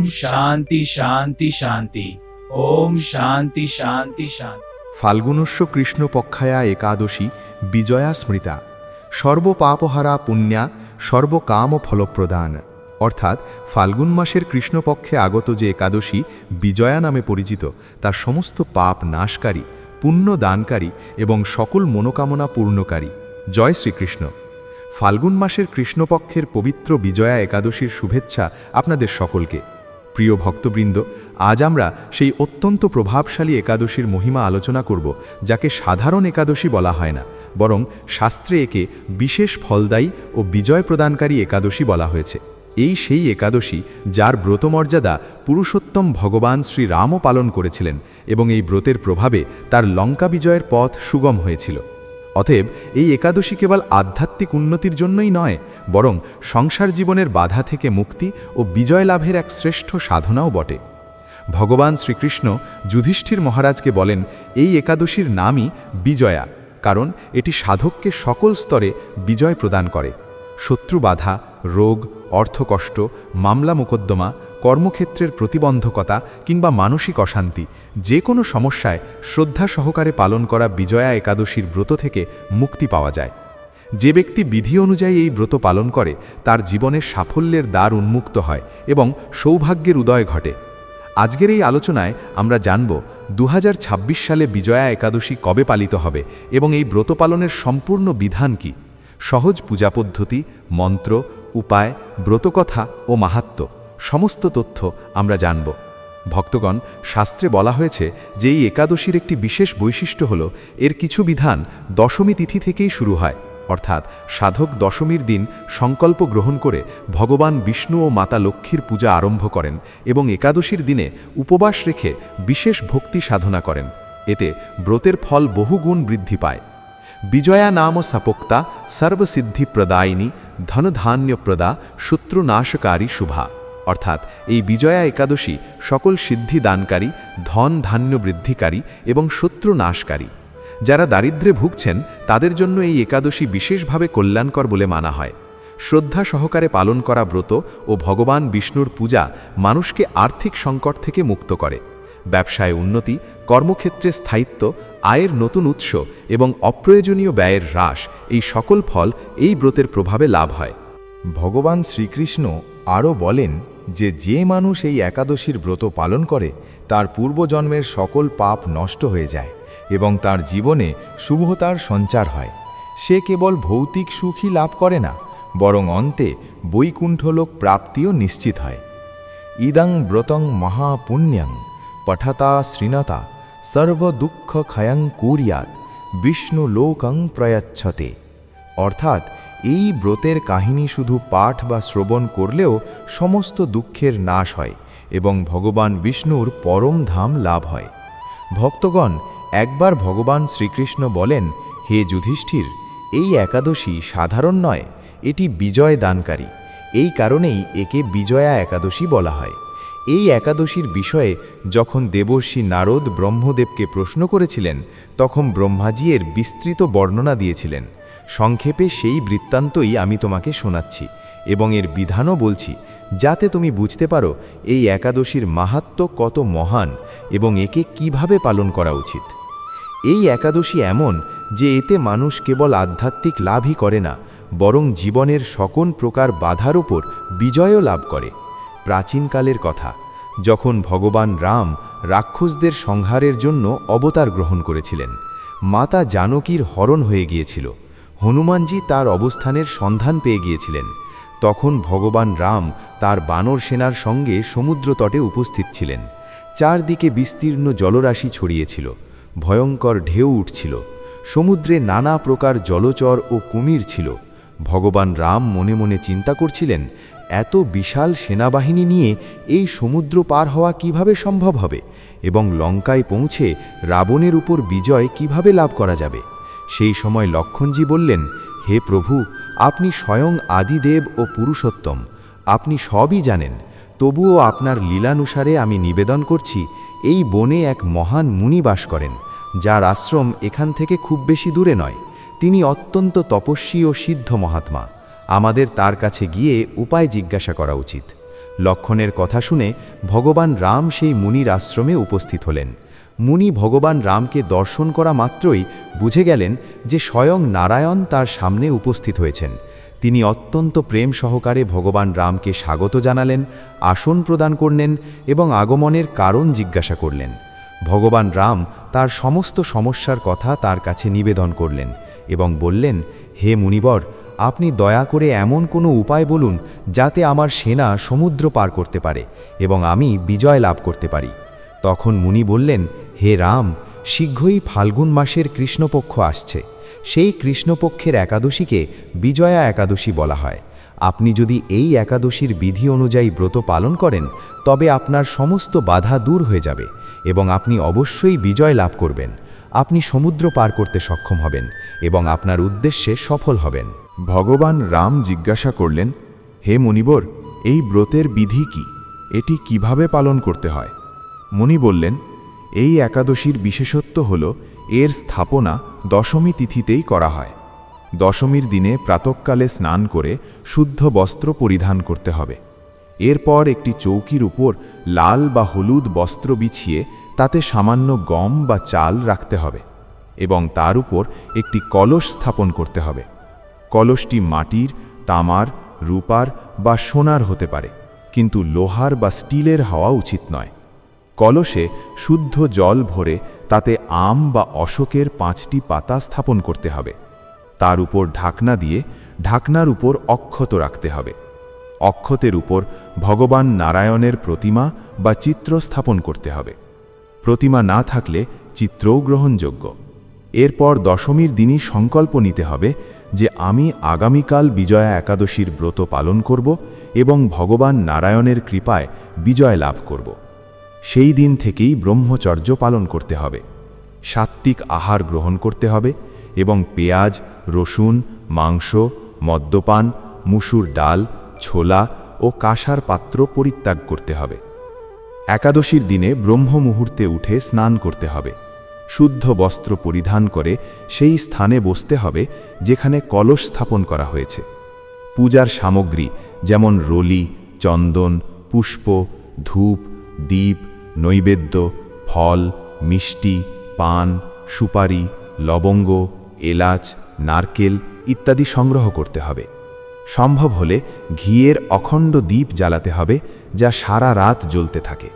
ওম শান্তি শান্তি শান্তি ওম শান্তি শান্তি শান্তি ফাল্গুনস্য কৃষ্ণপক্ষায়া একাদশী বিজয়া স্মৃতা সর্বপাপহারা পুণ্যা সর্বকাম ফলপ্রদান অর্থাৎ ফাল্গুন মাসের কৃষ্ণপক্ষে আগত যে একাদশী বিজয়া নামে পরিচিত তার সমস্ত পাপ নাশকারী পুণ্য দানকারী এবং সকল মনোকামনা পূর্ণকারী জয় শ্রীকৃষ্ণ ফাল্গুন মাসের কৃষ্ণপক্ষের পবিত্র বিজয়া একাদশীর শুভেচ্ছা আপনাদের সকলকে প্রিয় ভক্তবৃন্দ, আজ আমরা সেই অত্যন্ত প্রভাবশালী একাদশীর মহিমা আলোচনা করব, যাকে সাধারণ একাদশী বলা হয় না, বরং শাস্ত্রে একে বিশেষ ফলদায়ী ও বিজয় প্রদানকারী একাদশী বলা হয়েছে। এই সেই একাদশী যার ব্রতমর্যাদা পুরুষোত্তম ভগবান শ্রীরামও পালন করেছিলেন এবং এই ব্রতের প্রভাবে তার লঙ্কা বিজয়ের পথ সুগম হয়েছিল। অতএব এই একাদশী কেবল আধ্যাত্মিক উন্নতির জন্যই নয়, বরং সংসার জীবনের বাধা থেকে মুক্তি ও বিজয় লাভের এক শ্রেষ্ঠ সাধনাও বটে। ভগবান শ্রীকৃষ্ণ যুধিষ্ঠির মহারাজকে বলেন, এই একাদশীর নামই বিজয়া, কারণ এটি সাধককে সকল স্তরে বিজয় প্রদান করে। শত্রু বাধা, রোগ, অর্থকষ্ট, মামলা মোকদ্দমা কর্মক্ষেত্রের প্রতিবন্ধকতা কিংবা মানসিক অশান্তি, যে কোনো সমস্যায় শ্রদ্ধা সহকারে পালন করা বিজয়া একাদশীর ব্রত থেকে মুক্তি পাওয়া যায়। যে ব্যক্তি বিধি অনুযায়ী এই ব্রত পালন করে, তার জীবনের সাফল্যের দ্বার উন্মুক্ত হয় এবং সৌভাগ্যের উদয় ঘটে। আজকের এই আলোচনায় আমরা জানব দু হাজার ছাব্বিশ সালে বিজয়া একাদশী কবে পালিত হবে এবং এই ব্রত পালনের সম্পূর্ণ বিধান কি? সহজ পূজা পদ্ধতি, মন্ত্র, উপায়, ব্রতকথা ও মাহাত্ম্য। সমস্ত তথ্য আমরা জানব। ভক্তগণ, শাস্ত্রে বলা হয়েছে যে এই একাদশীর একটি বিশেষ বৈশিষ্ট্য হল, এর কিছু বিধান দশমী তিথি থেকেই শুরু হয়। অর্থাৎ সাধক দশমীর দিন সংকল্প গ্রহণ করে ভগবান বিষ্ণু ও মাতা লক্ষ্মীর পূজা আরম্ভ করেন এবং একাদশীর দিনে উপবাস রেখে বিশেষ ভক্তি সাধনা করেন। এতে ব্রতের ফল বহুগুণ বৃদ্ধি পায়। বিজয়া নাম সাপোক্তা, সর্বসিদ্ধি প্রদায়িনী, ধনধান্য প্রদা, শত্রুনাশকারী শুভা। অর্থাৎ এই বিজয়া একাদশী সকল সিদ্ধি দানকারী, ধন ধান্য বৃদ্ধিকারী এবং শত্রু নাশকারী। যারা দারিদ্র্যে ভুগছেন, তাদের জন্য এই একাদশী বিশেষভাবে কল্যাণকর বলে মানা হয়। শ্রদ্ধা সহকারে পালন করা ব্রত ও ভগবান বিষ্ণুর পূজা মানুষকে আর্থিক সংকট থেকে মুক্ত করে। ব্যবসায় উন্নতি, কর্মক্ষেত্রে স্থায়িত্ব, আয়ের নতুন উৎস এবং অপ্রয়োজনীয় ব্যয়ের হ্রাস এই সকল ফল এই ব্রতের প্রভাবে লাভ হয়। ভগবান শ্রীকৃষ্ণ আরও বলেন যে যে মানুষ এই একাদশীর ব্রত পালন করে, তার পূর্বজন্মের সকল পাপ নষ্ট হয়ে যায় এবং তার জীবনে শুভতার সঞ্চার হয়। সে কেবল ভৌতিক সুখই লাভ করে না, বরং অন্তে বৈকুণ্ঠলোক প্রাপ্তিও নিশ্চিত হয়। ইদং ব্রতং মহাপুণ্যং পঠতা শ্রীণতা সর্বদুঃখ ক্ষয়ং কুরিয়াত বিষ্ণু লোকং প্রয়াচ্ছতে। অর্থাৎ এই ব্রতের কাহিনী শুধু পাঠ বা শ্রবণ করলেও সমস্ত দুঃখের নাশ হয় এবং ভগবান বিষ্ণুর পরম ধাম লাভ হয়। ভক্তগণ, একবার ভগবান শ্রীকৃষ্ণ বলেন, হে যুধিষ্ঠির, এই একাদশী সাধারণ নয়, এটি বিজয় দানকারী। এই কারণেই একে বিজয়া একাদশী বলা হয়। এই একাদশীর বিষয়ে যখন দেবর্ষী নারদ ব্রহ্মদেবকে প্রশ্ন করেছিলেন, তখন ব্রহ্মাজি এর বিস্তৃত বর্ণনা দিয়েছিলেন। সংক্ষেপে সেই বৃত্তান্তই আমি তোমাকে শোনাচ্ছি এবং এর বিধানও বলছি, যাতে তুমি বুঝতে পারো এই একাদশীর মাহাত্ম্য কত মহান এবং একে কীভাবে পালন করা উচিত। এই একাদশী এমন যে এতে মানুষ কেবল আধ্যাত্মিক লাভই করে না, বরং জীবনের সকল প্রকার বাধার উপর বিজয়ও লাভ করে। প্রাচীনকালের কথা, যখন ভগবান রাম রাক্ষসদের সংহারের জন্য অবতার গ্রহণ করেছিলেন, মাতা জানকীর হরণ হয়ে গিয়েছিল। হনুমানজি তার অবস্থানের সন্ধান পেয়ে গিয়েছিলেন। তখন ভগবান রাম তার বানর সেনার সঙ্গে সমুদ্রতটে উপস্থিত ছিলেন। চারদিকে বিস্তীর্ণ জলরাশি ছড়িয়েছিল। ভয়ঙ্কর ঢেউ উঠছিল। সমুদ্রে নানা প্রকার জলচর ও কুমির ছিল। ভগবান রাম মনে মনে চিন্তা করছিলেন, এত বিশাল সেনাবাহিনী নিয়ে এই সমুদ্র পার হওয়া কীভাবে সম্ভব হবে এবং লঙ্কায় পৌঁছে রাবণের উপর বিজয় কীভাবে লাভ করা যাবে? সেই সময় লক্ষণজি বললেন, হে প্রভু, আপনি স্বয়ং আদিদেব ও পুরুষোত্তম। আপনি সবই জানেন। তবুও আপনার লীলানুসারে আমি নিবেদন করছি, এই বনে এক মহান মুনি বাস করেন, যার আশ্রম এখান থেকে খুব বেশি দূরে নয়। তিনি অত্যন্ত তপস্বী ও সিদ্ধ মহাত্মা। আমাদের তার কাছে গিয়ে উপায় জিজ্ঞাসা করা উচিত। লক্ষণের কথা শুনে ভগবান রাম সেই মুনির আশ্রমে উপস্থিত হলেন। মুনি ভগবান রামকে দর্শন করা মাত্রই বুঝে গেলেন যে স্বয়ং নারায়ণ তার সামনে উপস্থিত হয়েছেন। তিনি অত্যন্ত প্রেম সহকারে ভগবান রামকে স্বাগত জানালেন, আসন প্রদান করলেন এবং আগমনের কারণ জিজ্ঞাসা করলেন। ভগবান রাম তার সমস্ত সমস্যার কথা তার কাছে নিবেদন করলেন এবং বললেন, হে মুনিবর, আপনি দয়া করে এমন কোনো উপায় বলুন যাতে আমার সেনা সমুদ্র পার করতে পারে এবং আমি বিজয় লাভ করতে পারি। তখন মুনি বললেন, হে রাম, শীঘ্রই ফাল্গুন মাসের কৃষ্ণপক্ষ আসছে। সেই কৃষ্ণপক্ষের একাদশীকে বিজয়া একাদশী বলা হয়। আপনি যদি এই একাদশীর বিধি অনুযায়ী ব্রত পালন করেন, তবে আপনার সমস্ত বাধা দূর হয়ে যাবে এবং আপনি অবশ্যই বিজয় লাভ করবেন। আপনি সমুদ্র পার করতে সক্ষম হবেন এবং আপনার উদ্দেশ্যে সফল হবেন। ভগবান রাম জিজ্ঞাসা করলেন, হে মুনিবর, এই ব্রতের বিধি কি? এটি কীভাবে পালন করতে হয়? মুনি বললেন, এই একাদশীর বিশেষত্ব হল, এর স্থাপনা দশমী তিথিতেই করা হয়। দশমীর দিনে প্রাতকালে স্নান করে শুদ্ধ বস্ত্র পরিধান করতে হবে। এরপর একটি চৌকির উপর লাল বা হলুদ বস্ত্র বিছিয়ে তাতে সামান্য গম বা চাল রাখতে হবে এবং তার উপর একটি কলস স্থাপন করতে হবে। কলসটি মাটির, তামার, রূপার বা সোনার হতে পারে, কিন্তু লোহার বা স্টিলের হওয়া উচিত নয়। কলসে শুদ্ধ জল ভরে তাতে আম বা অশোকের পাঁচটি পাতা স্থাপন করতে হবে। তার উপর ঢাকনা দিয়ে ঢাকনার উপর অক্ষত রাখতে হবে। অক্ষতের উপর ভগবান নারায়ণের প্রতিমা বা চিত্র স্থাপন করতে হবে। প্রতিমা না থাকলে চিত্রও গ্রহণযোগ্য। এরপর দশমীর দিনই সংকল্প নিতে হবে যে আমি আগামীকাল বিজয়া একাদশীর ব্রত পালন করব এবং ভগবান নারায়ণের কৃপায় বিজয় লাভ করব। সেই দিন থেকেই ব্রহ্মচর্য পালন করতে হবে। সাত্ত্বিক আহার গ্রহণ করতে হবে এবং পেঁয়াজ, রসুন, মাংস, মদ্যপান, মুসুর ডাল, ছোলা ও কাঁসার পাত্র পরিত্যাগ করতে হবে। একাদশীর দিনে ব্রহ্ম মুহূর্তে উঠে স্নান করতে হবে। শুদ্ধ বস্ত্র পরিধান করে সেই স্থানে বসতে হবে যেখানে কলস স্থাপন করা হয়েছে। পূজার সামগ্রী যেমন রলি, চন্দন, পুষ্প, ধূপ, দীপ নৈবেদ্য, ফল, মিষ্টি, পান, সুপারি, লবঙ্গ, এলাচ, নারকেল ইত্যাদি সংগ্রহ করতে হবে। সম্ভব হলে ঘিয়ের অখণ্ড দ্বীপ জ্বালাতে হবে, যা সারা রাত জ্বলতে থাকে।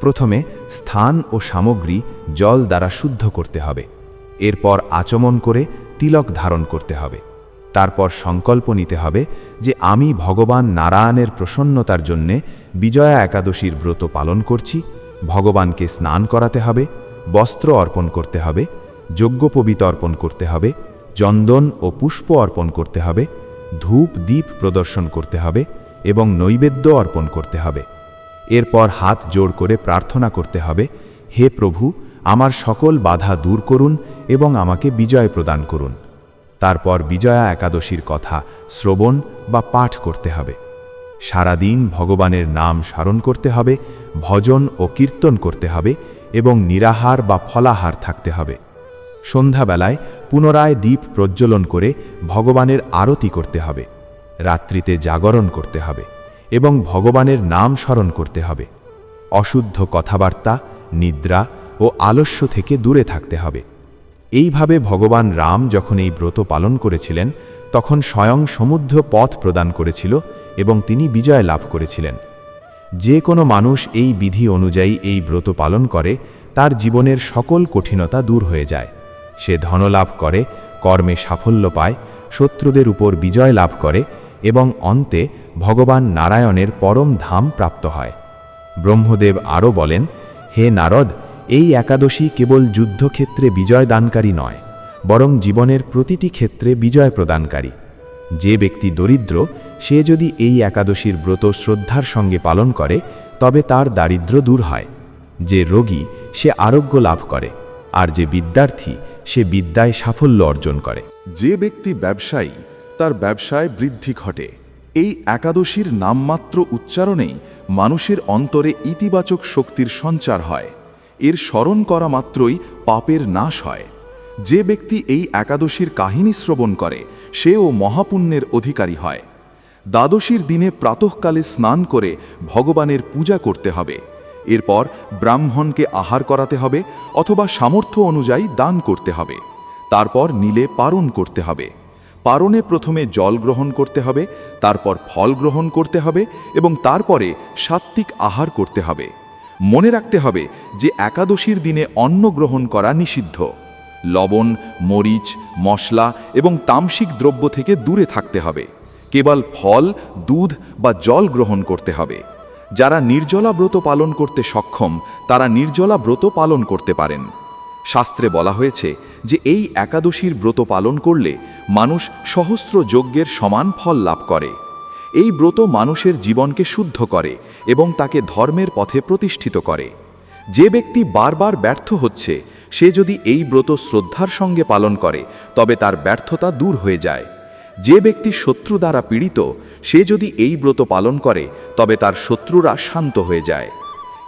প্রথমে স্থান ও সামগ্রী জল দ্বারা শুদ্ধ করতে হবে। এরপর আচমন করে তিলক ধারণ করতে হবে। তারপর সংকল্প নিতে হবে যে আমি ভগবান নারায়ণের প্রসন্নতার জন্যে বিজয়া একাদশীর ব্রত পালন করছি ভগবানকে স্নান করাতে হবে, বস্ত্র অর্পণ করতে হবে যজ্ঞোপবীত অর্পণ করতে হবে, চন্দন ও পুষ্প অর্পণ করতে হবে, ধূপ দ্বীপ প্রদর্শন করতে হবে এবং নৈবেদ্য অর্পণ করতে হবে। এরপর হাত জোড় করে প্রার্থনা করতে হবে, হে প্রভু, আমার সকল বাধা দূর করুন এবং আমাকে বিজয় প্রদান করুন। তারপর বিজয়া একাদশীর কথা শ্রবণ বা পাঠ করতে হবে। সারাদিন ভগবানের নাম স্মরণ করতে হবে, ভজন ও কীর্তন করতে হবে এবং নিরাহার বা ফলাহার থাকতে হবে। সন্ধ্যাবেলায় পুনরায় দ্বীপ প্রজ্বলন করে ভগবানের আরতি করতে হবে, রাত্রিতে জাগরণ করতে হবে এবং ভগবানের নাম স্মরণ করতে হবে। অশুদ্ধ কথাবার্তা, নিদ্রা ও আলস্য থেকে দূরে থাকতে হবে। এইভাবে ভগবান রাম যখন এই ব্রত পালন করেছিলেন, তখন স্বয়ং সমুদ্র পথ প্রদান করেছিল এবং তিনি বিজয় লাভ করেছিলেন। যে কোনো মানুষ এই বিধি অনুযায়ী এই ব্রত পালন করে, তার জীবনের সকল কঠিনতা দূর হয়ে যায়। সে ধনলাভ করে, কর্মে সাফল্য পায়, শত্রুদের উপর বিজয় লাভ করে এবং অন্তে ভগবান নারায়ণের পরম ধাম প্রাপ্ত হয়। ব্রহ্মদেব আরও বলেন, হে নারদ, এই একাদশী কেবল যুদ্ধক্ষেত্রে বিজয় দানকারী নয়, বরং জীবনের প্রতিটি ক্ষেত্রে বিজয় প্রদানকারী। যে ব্যক্তি দরিদ্র সে যদি এই একাদশীর ব্রত শ্রদ্ধার সঙ্গে পালন করে, তবে তার দারিদ্র দূর হয়। যে রোগী, সে আরোগ্য লাভ করে, আর যে বিদ্যার্থী, সে বিদ্যায় সাফল্য অর্জন করে। যে ব্যক্তি ব্যবসায়ী, তার ব্যবসায় বৃদ্ধি ঘটে। এই একাদশীর নামমাত্র উচ্চারণেই মানুষের অন্তরে ইতিবাচক শক্তির সঞ্চার হয়। এর স্মরণ করা মাত্রই পাপের নাশ হয়। যে ব্যক্তি এই একাদশীর কাহিনী শ্রবণ করে, সেও মহাপুণ্যের অধিকারী হয়। দ্বাদশীর দিনে প্রাতঃকালে স্নান করে ভগবানের পূজা করতে হবে। এরপর ব্রাহ্মণকে আহার করাতে হবে অথবা সামর্থ্য অনুযায়ী দান করতে হবে। তারপর নীলে পারণ করতে হবে। পারণে প্রথমে জল গ্রহণ করতে হবে, তারপর ফল গ্রহণ করতে হবে এবং তারপরে সাত্ত্বিক আহার করতে হবে। মনে রাখতে হবে যে একাদশীর দিনে অন্ন গ্রহণ করা নিষিদ্ধ। লবণ, মরিচ, মশলা এবং তামসিক দ্রব্য থেকে দূরে থাকতে হবে। কেবল ফল, দুধ বা জল গ্রহণ করতে হবে। যারা নির্জলা ব্রত পালন করতে সক্ষম, তারা নির্জলা ব্রত পালন করতে পারেন। শাস্ত্রে বলা হয়েছে যে, এই একাদশীর ব্রত পালন করলে মানুষ সহস্র যজ্ঞের সমান ফল লাভ করে। এই ব্রত মানুষের জীবনকে শুদ্ধ করে এবং তাকে ধর্মের পথে প্রতিষ্ঠিত করে। যে ব্যক্তি বারবার ব্যর্থ হচ্ছে, সে যদি এই ব্রত শ্রদ্ধার সঙ্গে পালন করে, তবে তার ব্যর্থতা দূর হয়ে যায়। যে ব্যক্তি শত্রু দ্বারা পীড়িত, সে যদি এই ব্রত পালন করে, তবে তার শত্রুরা শান্ত হয়ে যায়।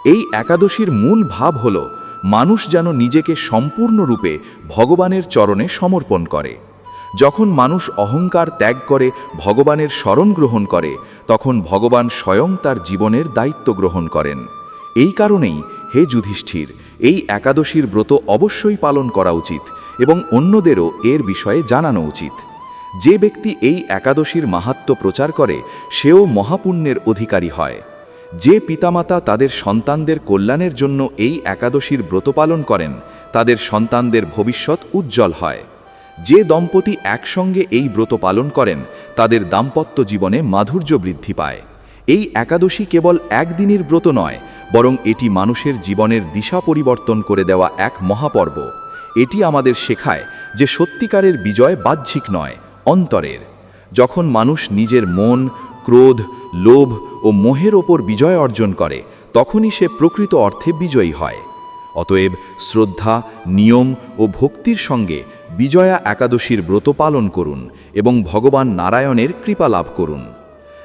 এই একাদশীর মূল ভাব হল, মানুষ যেন নিজেকে সম্পূর্ণরূপে ভগবানের চরণে সমর্পণ করে। যখন মানুষ অহংকার ত্যাগ করে, ভগবানের শরণ গ্রহণ করে, তখন ভগবান স্বয়ং তার জীবনের দায়িত্ব গ্রহণ করেন। এই কারণেই, হে যুধিষ্ঠির, এই একাদশীর ব্রত অবশ্যই পালন করা উচিত এবং অন্যদেরও এর বিষয়ে জানানো উচিত। যে ব্যক্তি এই একাদশীর মাহাত্ম প্রচার করে, সেও মহাপুণ্যের অধিকারী হয়। যে পিতামাতা তাদের সন্তানদের কল্যাণের জন্য এই একাদশীর ব্রত পালন করেন, তাদের সন্তানদের ভবিষ্যৎ উজ্জ্বল হয়। যে দম্পতি একসঙ্গে এই ব্রত পালন করেন, তাদের দাম্পত্য জীবনে মাধুর্য বৃদ্ধি পায়। এই একাদশী কেবল একদিনের ব্রত নয়, বরং এটি মানুষের জীবনের দিশা পরিবর্তন করে দেওয়া এক মহাপর্ব। এটি আমাদের শেখায় যে সত্যিকারের বিজয় বাহ্যিক নয় অন্তরের, যখন মানুষ নিজের মন, ক্রোধ, লোভ ও মোহের ওপর বিজয় অর্জন করে, তখনই সে প্রকৃত অর্থে বিজয়ী হয়। অতএব শ্রদ্ধা, নিয়ম ও ভক্তির সঙ্গে বিজয়া একাদশীর ব্রত পালন করুন এবং ভগবান নারায়ণের কৃপা লাভ করুন।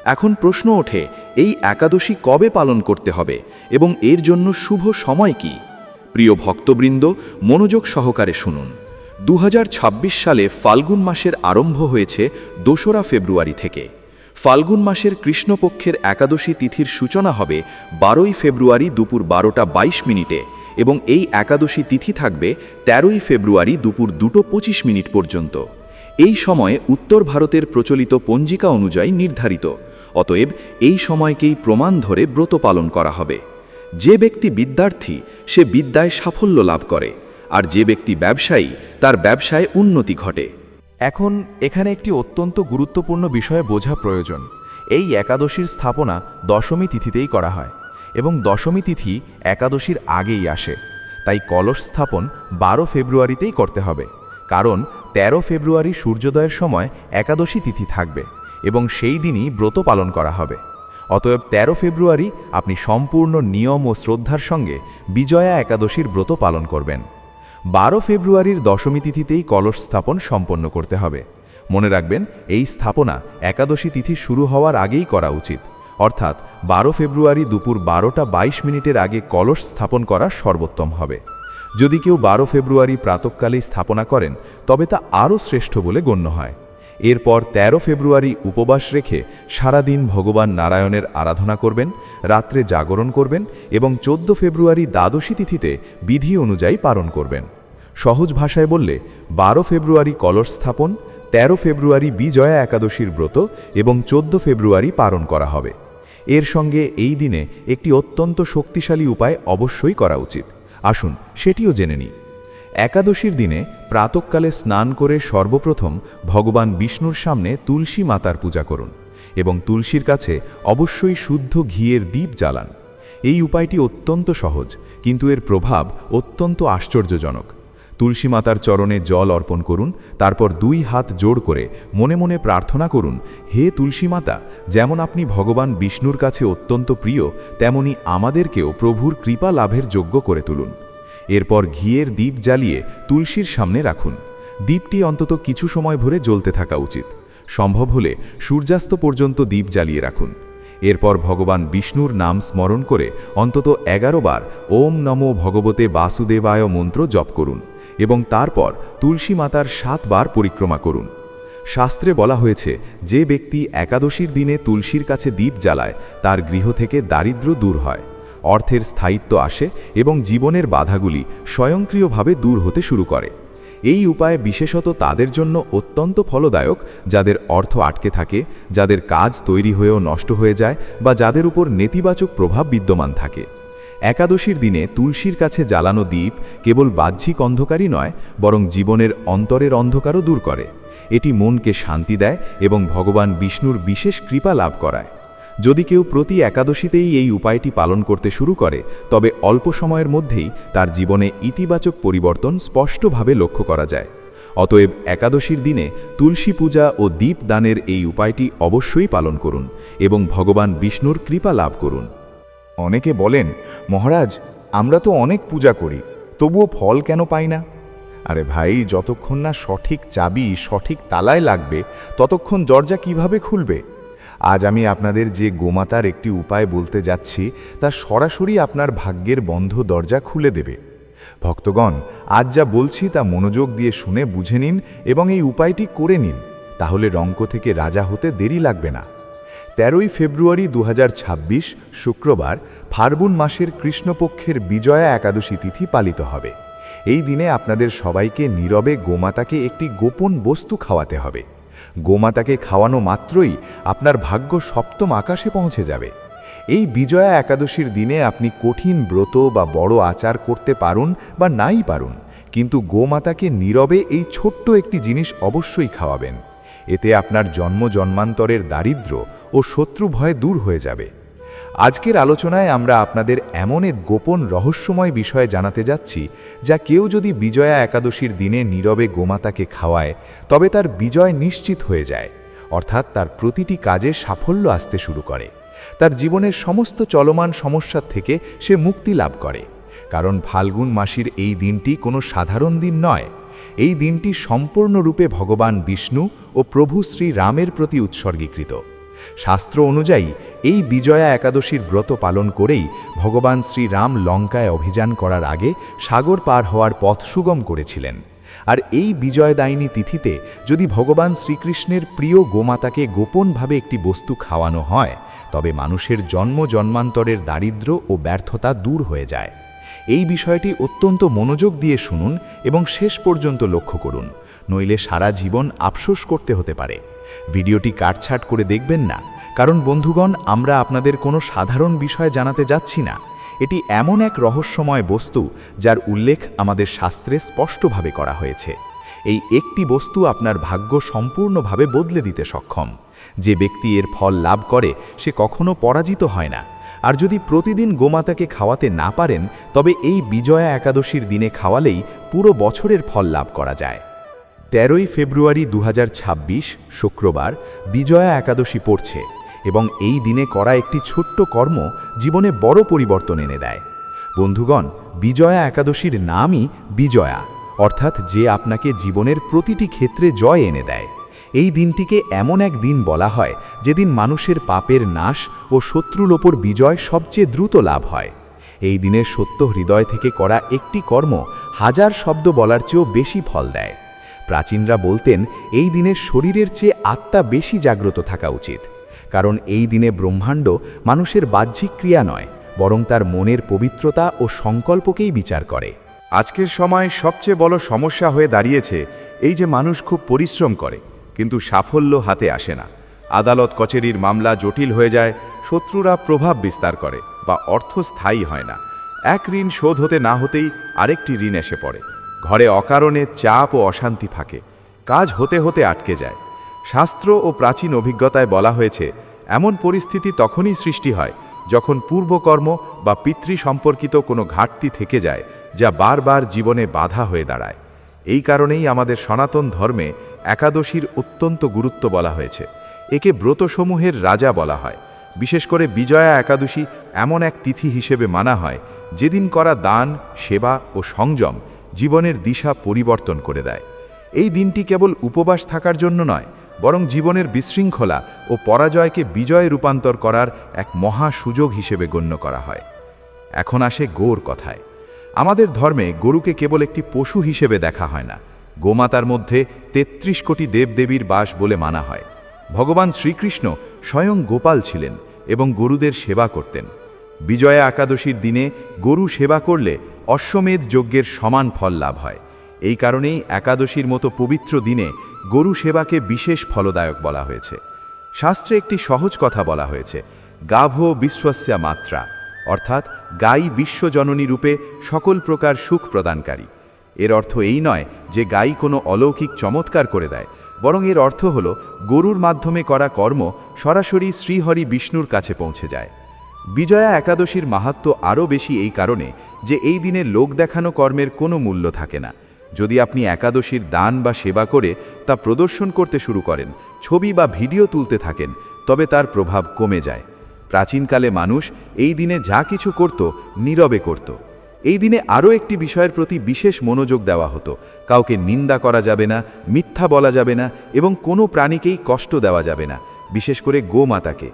এখন প্রশ্ন ওঠে, এই একাদশী কবে পালন করতে হবে এবং এর জন্য শুভ সময় কি? প্রিয় ভক্তবৃন্দ, মনোযোগ সহকারে শুনুন। দু হাজার ছাব্বিশ সালে ফাল্গুন মাসের আরম্ভ হয়েছে দোসরা ফেব্রুয়ারি থেকে। ফাল্গুন মাসের কৃষ্ণপক্ষের একাদশী তিথির সূচনা হবে বারোই ফেব্রুয়ারি দুপুর বারোটা বাইশ মিনিটে এবং এই একাদশী তিথি থাকবে তেরোই ফেব্রুয়ারি দুপুর দুটো পঁচিশ মিনিট পর্যন্ত। এই সময়ে উত্তর ভারতের প্রচলিত পঞ্জিকা অনুযায়ী নির্ধারিত, অতএব এই সময়কেই প্রমাণ ধরে ব্রত পালন করা হবে। যে ব্যক্তি বিদ্যার্থী, সে বিদ্যায় সাফল্য লাভ করে। আর যে ব্যক্তি ব্যবসায়ী, তার ব্যবসায় উন্নতি ঘটে। এখন এখানে একটি অত্যন্ত গুরুত্বপূর্ণ বিষয়ে বোঝা প্রয়োজন। এই একাদশীর স্থাপনা দশমী তিথিতেই করা হয় এবং দশমী তিথি একাদশীর আগেই আসে। তাই কলস স্থাপন বারো ফেব্রুয়ারিতেই করতে হবে। কারণ ১৩ ফেব্রুয়ারি সূর্যোদয়ের সময় একাদশী তিথি থাকবে এবং সেই দিনই ব্রত পালন করা হবে। অতএব ১৩ ফেব্রুয়ারি আপনি সম্পূর্ণ নিয়ম ও শ্রদ্ধার সঙ্গে বিজয়া একাদশীর ব্রত পালন করবেন। বারো ফেব্রুয়ারির দশমী তিথিতেই কলস স্থাপন সম্পন্ন করতে হবে। মনে রাখবেন, এই স্থাপনা একাদশী তিথি শুরু হওয়ার আগেই করা উচিত। অর্থাৎ বারো ফেব্রুয়ারি দুপুর বারোটা বাইশ মিনিটের আগে কলস স্থাপন করা সর্বোত্তম হবে। যদি কেউ বারো ফেব্রুয়ারি প্রাতকালেই স্থাপনা করেন, তবে তা আরও শ্রেষ্ঠ বলে গণ্য হয়। এরপর ১৩ ফেব্রুয়ারি উপবাস রেখে সারাদিন ভগবান নারায়ণের আরাধনা করবেন, রাত্রে জাগরণ করবেন এবং ১৪ ফেব্রুয়ারি দ্বাদশী তিথিতে বিধি অনুযায়ী পালন করবেন। সহজ ভাষায় বললে, বারো ফেব্রুয়ারি কলস স্থাপন ১৩ ফেব্রুয়ারি বিজয়া একাদশীর ব্রত এবং ১৪ ফেব্রুয়ারি পালন করা হবে। এর সঙ্গে এই দিনে একটি অত্যন্ত শক্তিশালী উপায় অবশ্যই করা উচিত। আসুন, সেটিও জেনে নিই। একাদশীর দিনে প্রাতকালে স্নান করে সর্বপ্রথম ভগবান বিষ্ণুর সামনে তুলসী মাতার পূজা করুন এবং তুলসীর কাছে অবশ্যই শুদ্ধ ঘিয়ের দ্বীপ জ্বালান। এই উপায়টি অত্যন্ত সহজ, কিন্তু এর প্রভাব অত্যন্ত আশ্চর্যজনক। তুলসী মাতার চরণে জল অর্পণ করুন, তারপর দুই হাত জোড় করে মনে মনে প্রার্থনা করুন, হে তুলসী মাতা, যেমন আপনি ভগবান বিষ্ণুর কাছে অত্যন্ত প্রিয়, তেমনি আমাদেরকেও প্রভুর কৃপা লাভের যোগ্য করে তুলুন। এরপর ঘিয়ের দ্বীপ জ্বালিয়ে তুলসীর সামনে রাখুন। দ্বীপটি অন্তত কিছু সময় ভরে জ্বলতে থাকা উচিত। সম্ভব হলে সূর্যাস্ত পর্যন্ত দ্বীপ জ্বালিয়ে রাখুন। এরপর ভগবান বিষ্ণুর নাম স্মরণ করে অন্তত এগারো বার ওম নমো ভগবতে বাসুদেবায় মন্ত্র জপ করুন এবং তারপর তুলসী মাতার সাতবার পরিক্রমা করুন। শাস্ত্রে বলা হয়েছে, যে ব্যক্তি একাদশীর দিনে তুলসীর কাছে দ্বীপ জ্বালায়, তার গৃহ থেকে দারিদ্র্য দূর হয়। অর্থের স্থায়িত্ব আসে এবং জীবনের বাধাগুলি স্বয়ংক্রিয়ভাবে দূর হতে শুরু করে। এই উপায় বিশেষত তাদের জন্য অত্যন্ত ফলদায়ক, যাদের অর্থ আটকে থাকে, যাদের কাজ তৈরি হয়েও নষ্ট হয়ে যায় বা যাদের উপর নেতিবাচক প্রভাব বিদ্যমান থাকে। একাদশীর দিনে তুলসীর কাছে জ্বালানো দ্বীপ কেবল বাহ্যিক অন্ধকারই নয়, বরং জীবনের অন্তরের অন্ধকারও দূর করে। এটি মনকে শান্তি দেয় এবং ভগবান বিষ্ণুর বিশেষ কৃপা লাভ করায়। যদি কেউ প্রতি একাদশীতেই এই উপায়টি পালন করতে শুরু করে, তবে অল্প সময়ের মধ্যেই তার জীবনে ইতিবাচক পরিবর্তন স্পষ্টভাবে লক্ষ্য করা যায়। অতএব একাদশীর দিনে তুলসী পূজা ও দীপ দানের এই উপায়টি অবশ্যই পালন করুন এবং ভগবান বিষ্ণুর কৃপা লাভ করুন। অনেকে বলেন, মহারাজ, আমরা তো অনেক পূজা করি, তবুও ফল কেন পাই না? আরে ভাই, যতক্ষণ না সঠিক চাবি সঠিক তালায় লাগবে, ততক্ষণ দরজা কীভাবে খুলবে? আজ আমি আপনাদের যে গোমাতার একটি উপায় বলতে যাচ্ছি, তা সরাসরি আপনার ভাগ্যের বন্ধ দরজা খুলে দেবে। ভক্তগণ, আজ যা বলছি তা মনোযোগ দিয়ে শুনে বুঝে নিন এবং এই উপায়টি করে নিন, তাহলে রঙ্ক থেকে রাজা হতে দেরি লাগবে না। তেরোই ফেব্রুয়ারি দু হাজার ছাব্বিশ, শুক্রবার ফার্গুন মাসের কৃষ্ণপক্ষের বিজয়া একাদশী তিথি পালিত হবে। এই দিনে আপনাদের সবাইকে নীরবে গোমাতাকে একটি গোপন বস্তু খাওয়াতে হবে। গোমাতাকে খাওয়ানো মাত্রই আপনার ভাগ্য সপ্তম আকাশে পৌঁছে যাবে। এই বিজয়া একাদশীর দিনে আপনি কঠিন ব্রত বা বড় আচার করতে পারুন বা নাই পারুন, কিন্তু গোমাতাকে নীরবে এই ছোট্ট একটি জিনিস অবশ্যই খাওয়াবেন। এতে আপনার জন্ম জন্মান্তরের দারিদ্র ও শত্রু ভয় দূর হয়ে যাবে। আজকের আলোচনায় আমরা আপনাদের এমন এক গোপন রহস্যময় বিষয়ে জানাতে যাচ্ছি, যা কেউ যদি বিজয়া একাদশীর দিনে নীরবে গোমাতাকে খাওয়ায়, তবে তার বিজয় নিশ্চিত হয়ে যায়, অর্থাৎ তার প্রতিটি কাজে সাফল্য আসতে শুরু করে। তার জীবনের সমস্ত চলমান সমস্যার থেকে সে মুক্তি লাভ করে। কারণ ফাল্গুন মাসির এই দিনটি কোনো সাধারণ দিন নয়। এই দিনটি সম্পূর্ণরূপে ভগবান বিষ্ণু ও প্রভু শ্রী রামের প্রতি উৎসর্গীকৃত। শাস্ত্র অনুযায়ী, এই বিজয়া একাদশীর ব্রত পালন করেই ভগবান শ্রীরাম লঙ্কায় অভিযান করার আগে সাগর পার হওয়ার পথ সুগম করেছিলেন। আর এই বিজয়দায়িনী তিথিতে যদি ভগবান শ্রীকৃষ্ণের প্রিয় গোমাতাকে গোপনভাবে একটি বস্তু খাওয়ানো হয়, তবে মানুষের জন্ম জন্মান্তরের দারিদ্র্য ও ব্যর্থতা দূর হয়ে যায়। এই বিষয়টি অত্যন্ত মনোযোগ দিয়ে শুনুন এবং শেষ পর্যন্ত লক্ষ্য করুন, নইলে সারা জীবন আফসোস করতে হতে পারে। ভিডিওটি কাটছাট করে দেখবেন না। কারণ বন্ধুগণ, আমরা আপনাদের কোনো সাধারণ বিষয় জানাতে যাচ্ছি না। এটি এমন এক রহস্যময় বস্তু যার উল্লেখ আমাদের শাস্ত্রে স্পষ্টভাবে করা হয়েছে। এই একটি বস্তু আপনার ভাগ্য সম্পূর্ণভাবে বদলে দিতে সক্ষম। যে ব্যক্তি এর ফল লাভ করে, সে কখনো পরাজিত হয় না। আর যদি প্রতিদিন গোমাতাকে খাওয়াতে না পারেন, তবে এই বিজয়া একাদশীর দিনে খাওয়ালেই পুরো বছরের ফল লাভ করা যায়। তেরোই ফেব্রুয়ারি দু হাজার ছাব্বিশ, শুক্রবার, বিজয়া একাদশী পড়ছে এবং এই দিনে করা একটি ছোট্ট কর্ম জীবনে বড় পরিবর্তন এনে দেয়। বন্ধুগণ, বিজয়া একাদশীর নামই বিজয়া, অর্থাৎ যে আপনাকে জীবনের প্রতিটি ক্ষেত্রে জয় এনে দেয়। এই দিনটিকে এমন এক দিন বলা হয় যেদিন মানুষের পাপের নাশ ও শত্রুর ওপর বিজয় সবচেয়ে দ্রুত লাভ হয়। এই দিনের সত্য হৃদয় থেকে করা একটি কর্ম হাজার শব্দ বলার চেয়েও বেশি ফল দেয়। প্রাচীনরা বলতেন, এই দিনে শরীরের চেয়ে আত্মা বেশি জাগ্রত থাকা উচিত। কারণ এই দিনে ব্রহ্মাণ্ড মানুষের বাহ্যিক ক্রিয়া নয়, বরং তার মনের পবিত্রতা ও সংকল্পকেই বিচার করে। আজকের সময় সবচেয়ে বড় সমস্যা হয়ে দাঁড়িয়েছে এই যে মানুষ খুব পরিশ্রম করে, কিন্তু সাফল্য হাতে আসে না। আদালত কচেরির মামলা জটিল হয়ে যায়, শত্রুরা প্রভাব বিস্তার করে, বা অর্থ স্থায়ী হয় না। এক ঋণ শোধ হতে না হতেই আরেকটি ঋণ এসে পড়ে। ঘরে অকারণে চাপ ও অশান্তি থাকে। কাজ হতে হতে আটকে যায়। শাস্ত্র ও প্রাচীন অভিজ্ঞতায় বলা হয়েছে, এমন পরিস্থিতি তখনই সৃষ্টি হয় যখন পূর্বকর্ম বা পিতৃ সম্পর্কিত কোনো ঘাটতি থেকে যায় যা বারবার জীবনে বাধা হয়ে দাঁড়ায়। এই কারণেই আমাদের সনাতন ধর্মে একাদশীর অত্যন্ত গুরুত্ব বলা হয়েছে। একে ব্রতসমূহের রাজা বলা হয়। বিশেষ করে বিজয়া একাদশী এমন এক তিথি হিসেবে মানা হয়, যেদিন করা দান, সেবা ও সংযম জীবনের দিশা পরিবর্তন করে দেয়। এই দিনটি কেবল উপবাস থাকার জন্য নয়, বরং জীবনের বিশৃঙ্খলা ও পরাজয়কে বিজয়ে রূপান্তর করার এক মহা সুযোগ হিসেবে গণ্য করা হয়। এখন আসে গোর কথায়। আমাদের ধর্মে গরুকে কেবল একটি পশু হিসেবে দেখা হয় না, গোমাতার মধ্যে ৩৩ কোটি দেবদেবীর বাস বলে মানা হয়। ভগবান শ্রীকৃষ্ণ স্বয়ং গোপাল ছিলেন এবং গরুদের সেবা করতেন। বিজয়া একাদশীর দিনে গরু সেবা করলে অশ্বমেধ যজ্ঞের সমান ফল লাভ হয়। এই কারণেই একাদশীর মতো পবিত্র দিনে গরু সেবাকে বিশেষ ফলদায়ক বলা হয়েছে। শাস্ত্রে একটি সহজ কথা বলা হয়েছে, গাভ বিশ্বস্যা মাত্রা, অর্থাৎ গাই বিশ্বজননী রূপে সকল প্রকার সুখ প্রদানকারী। এর অর্থ এই নয় যে গাই কোনো অলৌকিক চমৎকার করে দেয়, বরং এর অর্থ হল গরুর মাধ্যমে করা কর্ম সরাসরি শ্রীহরি বিষ্ণুর কাছে পৌঁছে যায়। বিজয়া একাদশীর মাহাত্ম আরও বেশি এই কারণে যে এই দিনে লোক দেখানো কর্মের কোনো মূল্য থাকে না। যদি আপনি একাদশীর দান বা সেবা করে তা প্রদর্শন করতে শুরু করেন, ছবি বা ভিডিও তুলতে থাকেন, তবে তার প্রভাব কমে যায়। প্রাচীনকালে মানুষ এই দিনে যা কিছু করত, নীরবে করত। এই দিনে আরও একটি বিষয়ের প্রতি বিশেষ মনোযোগ দেওয়া হতো। কাউকে নিন্দা করা যাবে না, মিথ্যা বলা যাবে না এবং কোনো প্রাণীকেই কষ্ট দেওয়া যাবে না, বিশেষ করে গোমাতাকে।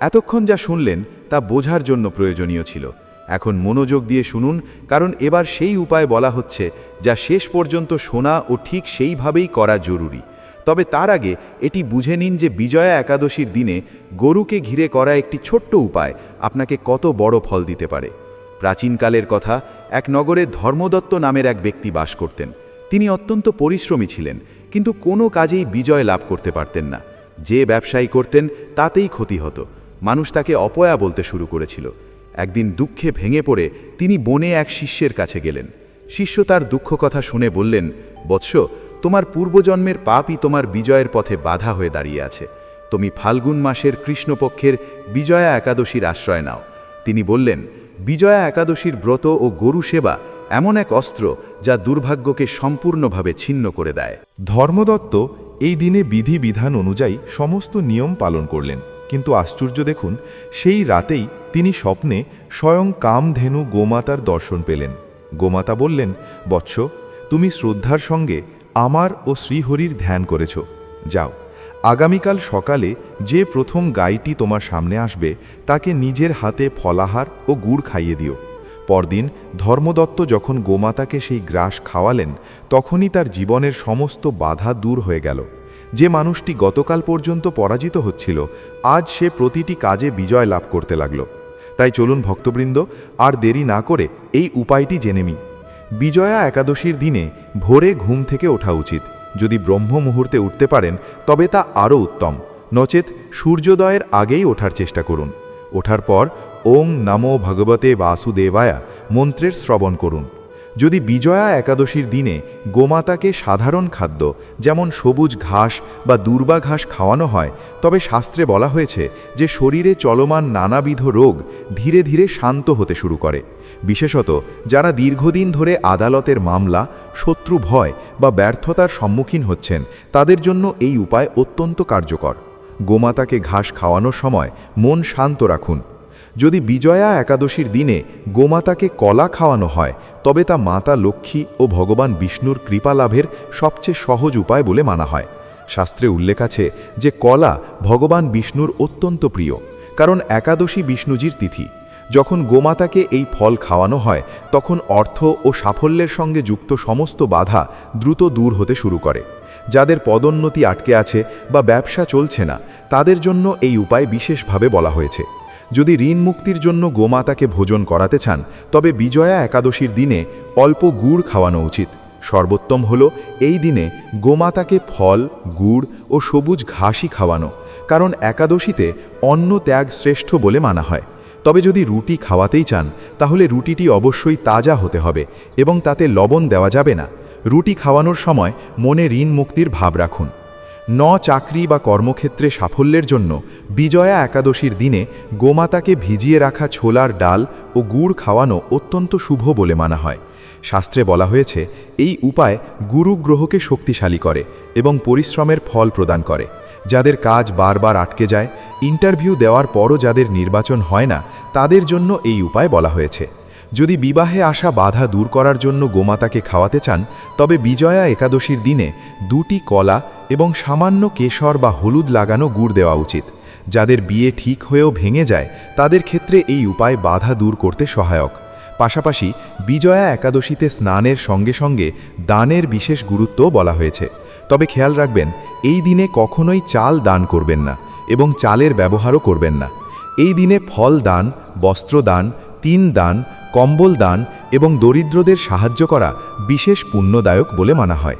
এতক্ষণ যা শুনলেন তা বোঝার জন্য প্রয়োজনীয় ছিল। এখন মনোযোগ দিয়ে শুনুন, কারণ এবার সেই উপায় বলা হচ্ছে যা শেষ পর্যন্ত শোনা ও ঠিক সেইভাবেই করা জরুরি। তবে তার আগে এটি বুঝে নিন যে বিজয়া একাদশীর দিনে গরুকে ঘিরে করা একটি ছোট্ট উপায় আপনাকে কত বড় ফল দিতে পারে। প্রাচীনকালের কথা, এক নগরে ধর্মদত্ত নামের এক ব্যক্তি বাস করতেন। তিনি অত্যন্ত পরিশ্রমী ছিলেন, কিন্তু কোনো কাজেই বিজয় লাভ করতে পারতেন না। যে ব্যবসায়ী করতেন, তাতেই ক্ষতি হতো। মানুষ তাকে অপয়া বলতে শুরু করেছিল। একদিন দুঃখে ভেঙে পড়ে তিনি বনে এক শিষ্যের কাছে গেলেন। শিষ্য তার দুঃখ কথা শুনে বললেন, বৎস, তোমার পূর্বজন্মের পাপই তোমার বিজয়ের পথে বাধা হয়ে দাঁড়িয়ে আছে। তুমি ফাল্গুন মাসের কৃষ্ণপক্ষের বিজয়া একাদশীর আশ্রয় নাও। তিনি বললেন, বিজয়া একাদশীর ব্রত ও গরু সেবা এমন এক অস্ত্র যা দুর্ভাগ্যকে সম্পূর্ণভাবে ছিন্ন করে দেয়। ধর্মদত্ত এই দিনে বিধি বিধান অনুযায়ী সমস্ত নিয়ম পালন করলেন। কিন্তু আশ্চর্য দেখুন, সেই রাতেই তিনি স্বপ্নে স্বয়ং কামধেনু গোমাতার দর্শন পেলেন। গোমাতা বললেন, বৎস, তুমি শ্রদ্ধার সঙ্গে আমার ও শ্রীহরির ধ্যান করেছ। যাও, আগামীকাল সকালে যে প্রথম গাইটি তোমার সামনে আসবে, তাকে নিজের হাতে ফলাহার ও গুড় খাইয়ে দিও। পরদিন ধর্মদত্ত যখন গোমাতাকে সেই গ্রাস খাওয়ালেন, তখনই তার জীবনের সমস্ত বাধা দূর হয়ে গেল। যে মানুষটি গতকাল পর্যন্ত পরাজিত হচ্ছিল, আজ সে প্রতিটি কাজে বিজয় লাভ করতে লাগল। তাই চলুন ভক্তবৃন্দ, আর দেরি না করে এই উপায়টি জেনে নি বিজয়া একাদশীর দিনে ভোরে ঘুম থেকে ওঠা উচিত। যদি ব্রহ্ম মুহূর্তে উঠতে পারেন, তবে তা আরও উত্তম। নচেত সূর্যোদয়ের আগেই ওঠার চেষ্টা করুন। ওঠার পর ওং নমো ভগবতে বাসুদেবায়া মন্ত্রের শ্রবণ করুন। যদি বিজয়া একাদশীর দিনে গোমাতাকে সাধারণ খাদ্য, যেমন সবুজ ঘাস বা দুর্বা ঘাস খাওয়ানো হয়, তবে শাস্ত্রে বলা হয়েছে যে শরীরে চলমান নানাবিধ রোগ ধীরে ধীরে শান্ত হতে শুরু করে। বিশেষত যারা দীর্ঘদিন ধরে আদালতের মামলা, শত্রু ভয় বা ব্যর্থতার সম্মুখীন হচ্ছেন, তাদের জন্য এই উপায় অত্যন্ত কার্যকর। গোমাতাকে ঘাস খাওয়ানোর সময় মন শান্ত রাখুন। যদি বিজয়া একাদশীর দিনে গোমাতাকে কলা খাওয়ানো হয়, তবে তা মাতা লক্ষ্মী ও ভগবান বিষ্ণুর কৃপা লাভের সবচেয়ে সহজ উপায় বলে মানা হয়। শাস্ত্রে উল্লেখ আছে যে কলা ভগবান বিষ্ণুর অত্যন্ত প্রিয়, কারণ একাদশী বিষ্ণুজির তিথি। যখন গোমাতাকে এই ফল খাওয়ানো হয়, তখন অর্থ ও সাফল্যের সঙ্গে যুক্ত সমস্ত বাধা দ্রুত দূর হতে শুরু করে। যাদের পদোন্নতি আটকে আছে বা ব্যবসা চলছে না, তাদের জন্য এই উপায় বিশেষভাবে বলা হয়েছে। যদি ঋণ মুক্তির জন্য গোমাতাকে ভোজন করাতে চান, তবে বিজয়া একাদশীর দিনে অল্প গুড় খাওয়ানো উচিত। সর্বোত্তম হল এই দিনে গোমাতাকে ফল, গুড় ও সবুজ ঘাসই খাওয়ানো, কারণ একাদশীতে অন্ন ত্যাগ শ্রেষ্ঠ বলে মানা হয়। তবে যদি রুটি খাওয়াতেই চান, তাহলে রুটিটি অবশ্যই তাজা হতে হবে এবং তাতে লবণ দেওয়া যাবে না। রুটি খাওয়ানোর সময় মনে ঋণ মুক্তির ভাব রাখুন। ন চাকরি বা কর্মক্ষেত্রে সাফল্যের জন্য বিজয়া একাদশীর দিনে গোমাতাকে ভিজিয়ে রাখা ছোলার ডাল ও গুড় খাওয়ানো অত্যন্ত শুভ বলে মানা হয়। শাস্ত্রে বলা হয়েছে, এই উপায় গুরু গ্রহকে শক্তিশালী করে এবং পরিশ্রমের ফল প্রদান করে। যাদের কাজ বারবার আটকে যায়, ইন্টারভিউ দেওয়ার পরও যাদের নির্বাচন হয় না, তাদের জন্য এই উপায় বলা হয়েছে। যদি বিবাহে আসা বাধা দূর করার জন্য গোমাতাকে খাওয়াতে চান, তবে বিজয়া একাদশীর দিনে দুটি কলা এবং সামান্য কেশর বা হলুদ লাগানো গুড় দেওয়া উচিত। যাদের বিয়ে ঠিক হয়েও ভেঙে যায়, তাদের ক্ষেত্রে এই উপায় বাধা দূর করতে সহায়ক। পাশাপাশি বিজয়া একাদশীতে স্নানের সঙ্গে সঙ্গে দানের বিশেষ গুরুত্বও বলা হয়েছে। তবে খেয়াল রাখবেন, এই দিনে কখনোই চাল দান করবেন না এবং চালের ব্যবহারও করবেন না। এই দিনে ফল দান, বস্ত্র দান, তিন দান, কম্বল দান এবং দরিদ্রদের সাহায্য করা বিশেষ পুণ্যদায়ক বলে মানা হয়।